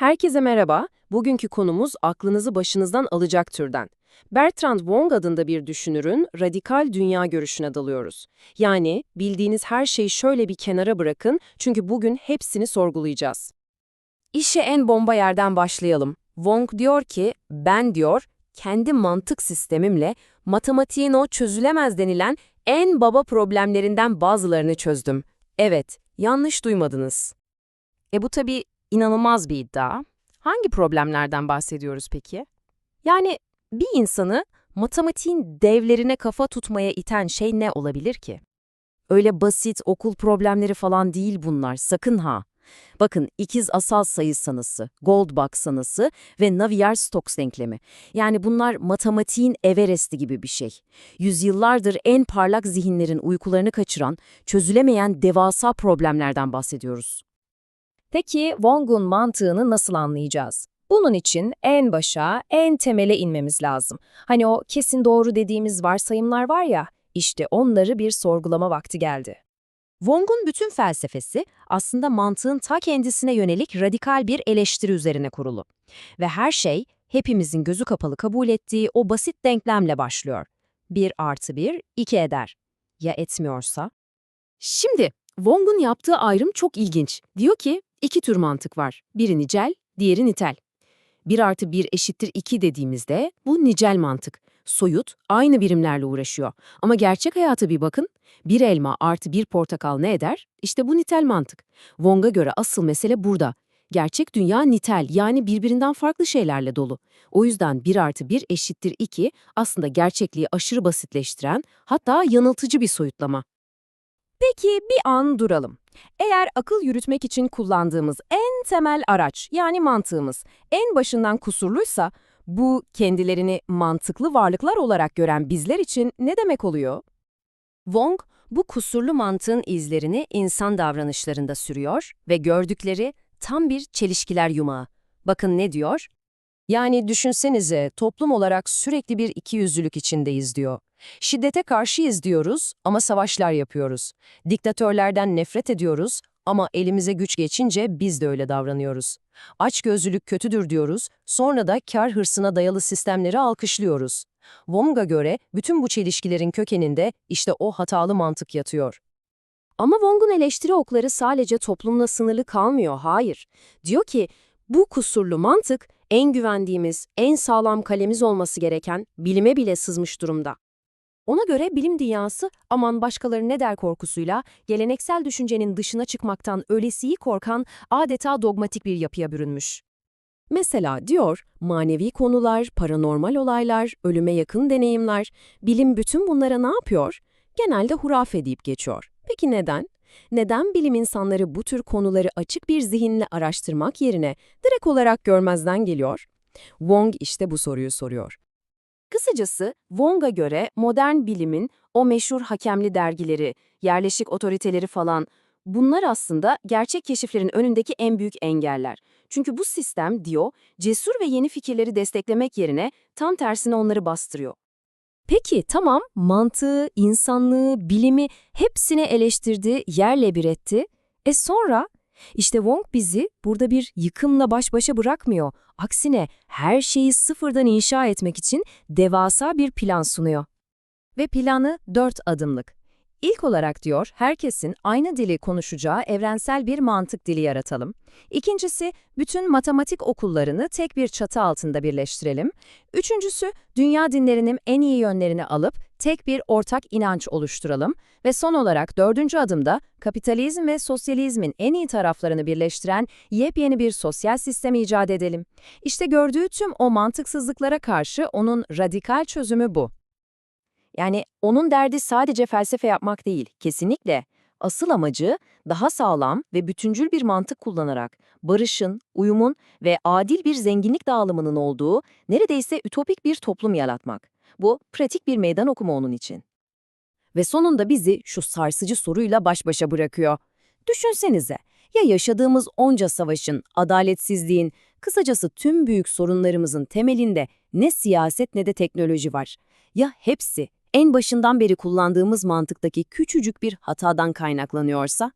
Herkese merhaba. Bugünkü konumuz aklınızı başınızdan alacak türden. Bertrand Wong adında bir düşünürün radikal dünya görüşüne dalıyoruz. Yani bildiğiniz her şeyi şöyle bir kenara bırakın çünkü bugün hepsini sorgulayacağız. İşe en bomba yerden başlayalım. Wong diyor ki, ben diyor, kendi mantık sistemimle matematiğin o çözülemez denilen en baba problemlerinden bazılarını çözdüm. Evet, yanlış duymadınız. E bu tabii inanılmaz bir iddia. Hangi problemlerden bahsediyoruz peki? Yani bir insanı matematiğin devlerine kafa tutmaya iten şey ne olabilir ki? Öyle basit okul problemleri falan değil bunlar, sakın ha. Bakın ikiz asal sayı sanısı, Goldbach sanısı ve Navier-Stokes denklemi. Yani bunlar matematiğin Everest'i gibi bir şey. Yüzyıllardır en parlak zihinlerin uykularını kaçıran, çözülemeyen devasa problemlerden bahsediyoruz. Peki Wong'un mantığını nasıl anlayacağız? Bunun için en başa, en temele inmemiz lazım. Hani o kesin doğru dediğimiz varsayımlar var ya, işte onları bir sorgulama vakti geldi. Wong'un bütün felsefesi aslında mantığın ta kendisine yönelik radikal bir eleştiri üzerine kurulu. Ve her şey hepimizin gözü kapalı kabul ettiği o basit denklemle başlıyor. 1 artı 1, 2 eder. Ya etmiyorsa? Şimdi Wong'un yaptığı ayrım çok ilginç. Diyor ki iki tür mantık var. Biri nicel, diğeri nitel. 1 artı 1 eşittir 2 dediğimizde bu nicel mantık. Soyut, aynı birimlerle uğraşıyor. Ama gerçek hayata bir bakın. Bir elma artı bir portakal ne eder? İşte bu nitel mantık. Wong'a göre asıl mesele burada. Gerçek dünya nitel yani birbirinden farklı şeylerle dolu. O yüzden 1 artı 1 eşittir 2 aslında gerçekliği aşırı basitleştiren hatta yanıltıcı bir soyutlama. Peki bir an duralım. Eğer akıl yürütmek için kullandığımız en temel araç yani mantığımız en başından kusurluysa bu kendilerini mantıklı varlıklar olarak gören bizler için ne demek oluyor? Wong, bu kusurlu mantığın izlerini insan davranışlarında sürüyor ve gördükleri tam bir çelişkiler yumağı. Bakın ne diyor? Yani düşünsenize toplum olarak sürekli bir ikiyüzlülük içindeyiz diyor. Şiddete karşıyız diyoruz ama savaşlar yapıyoruz. Diktatörlerden nefret ediyoruz ama elimize güç geçince biz de öyle davranıyoruz. Açgözlülük kötüdür diyoruz, sonra da kar hırsına dayalı sistemleri alkışlıyoruz. Wong'a göre bütün bu çelişkilerin kökeninde işte o hatalı mantık yatıyor. Ama Wong'un eleştiri okları sadece toplumla sınırlı kalmıyor, hayır. Diyor ki, bu kusurlu mantık en güvendiğimiz, en sağlam kalemiz olması gereken bilime bile sızmış durumda. Ona göre bilim dünyası aman başkaları ne der korkusuyla geleneksel düşüncenin dışına çıkmaktan ölesiyi korkan adeta dogmatik bir yapıya bürünmüş. Mesela diyor, manevi konular, paranormal olaylar, ölüme yakın deneyimler, bilim bütün bunlara ne yapıyor? Genelde hurafe deyip geçiyor. Peki neden? Neden bilim insanları bu tür konuları açık bir zihinle araştırmak yerine direkt olarak görmezden geliyor? Wong işte bu soruyu soruyor. Kısacası Wong'a göre modern bilimin o meşhur hakemli dergileri, yerleşik otoriteleri falan bunlar aslında gerçek keşiflerin önündeki en büyük engeller. Çünkü bu sistem diyor cesur ve yeni fikirleri desteklemek yerine tam tersine onları bastırıyor. Peki tamam mantığı, insanlığı, bilimi hepsini eleştirdi, yerle bir etti. E sonra? İşte Wong bizi burada bir yıkımla baş başa bırakmıyor. Aksine her şeyi sıfırdan inşa etmek için devasa bir plan sunuyor. Ve planı dört adımlık. İlk olarak diyor, herkesin aynı dili konuşacağı evrensel bir mantık dili yaratalım. İkincisi, bütün matematik okullarını tek bir çatı altında birleştirelim. Üçüncüsü, dünya dinlerinin en iyi yönlerini alıp tek bir ortak inanç oluşturalım. Ve son olarak dördüncü adımda, kapitalizm ve sosyalizmin en iyi taraflarını birleştiren yepyeni bir sosyal sistem icat edelim. İşte gördüğü tüm o mantıksızlıklara karşı onun radikal çözümü bu. Yani onun derdi sadece felsefe yapmak değil, kesinlikle. Asıl amacı daha sağlam ve bütüncül bir mantık kullanarak barışın, uyumun ve adil bir zenginlik dağılımının olduğu neredeyse ütopik bir toplum yaratmak. Bu pratik bir meydan okuma onun için. Ve sonunda bizi şu sarsıcı soruyla baş başa bırakıyor. Düşünsenize, ya yaşadığımız onca savaşın, adaletsizliğin, kısacası tüm büyük sorunlarımızın temelinde ne siyaset ne de teknoloji var. Ya hepsi en başından beri kullandığımız mantıktaki küçücük bir hatadan kaynaklanıyorsa?